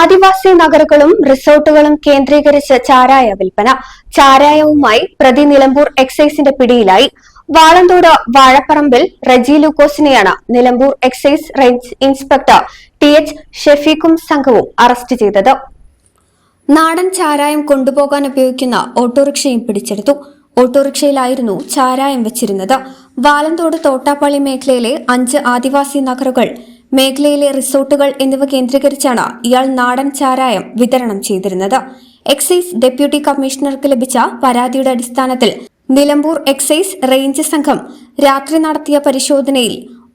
ആദിവാസി നഗരങ്ങളും റിസോർട്ടുകളും കേന്ദ്രീകരിച്ച് ചാരായ വിൽപ്പന. ചാരായവുമായി പ്രതി നിലമ്പൂർ എക്സൈസിന്റെ പിടിയിലായി. Valanthode Vazhaparambil Reji ലൂക്കോസിനെയാണ് Nilambur excise range inspector T H ഷെഫീഖും സംഘവും അറസ്റ്റ് ചെയ്തത്. നാടൻ ചാരായം കൊണ്ടുപോകാൻ ഉപയോഗിക്കുന്ന ഓട്ടോറിക്ഷയും പിടിച്ചെടുത്തു. ഓട്ടോറിക്ഷയിലായിരുന്നു ചാരായം വെച്ചിരുന്നത്. വാലന്തോട് തോട്ടാപ്പള്ളി മേഖലയിലെ അഞ്ച് ആദിവാസി നഗറുകൾ മേഖലയിലെ റിസോർട്ടുകൾ എന്നിവ കേന്ദ്രീകരിച്ചാണ് ഇയാൾ നാടൻ ചാരായം വിതരണം ചെയ്തിരുന്നത്. എക്സൈസ് ഡെപ്യൂട്ടി കമ്മീഷണർക്ക് ലഭിച്ച പരാതിയുടെ അടിസ്ഥാനത്തിൽ നിലമ്പൂർ എക്സൈസ് റേഞ്ച് സംഘം രാത്രി നടത്തിയ പരിശോധനയിൽ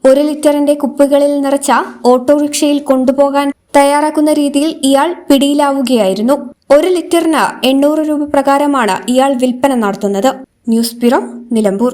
ഒരു ലിറ്ററിന്റെ കുപ്പികളിൽ നിറച്ച ഓട്ടോറിക്ഷയിൽ കൊണ്ടുപോകാൻ തയ്യാറാക്കുന്ന രീതിയിൽ ഇയാൾ പിടിയിലാവുകയായിരുന്നു. ഒരു ലിറ്ററിന് എണ്ണൂറ് രൂപ പ്രകാരമാണ് ഇയാൾ വിൽപ്പന നടത്തുന്നത്. News bureau Nilambur.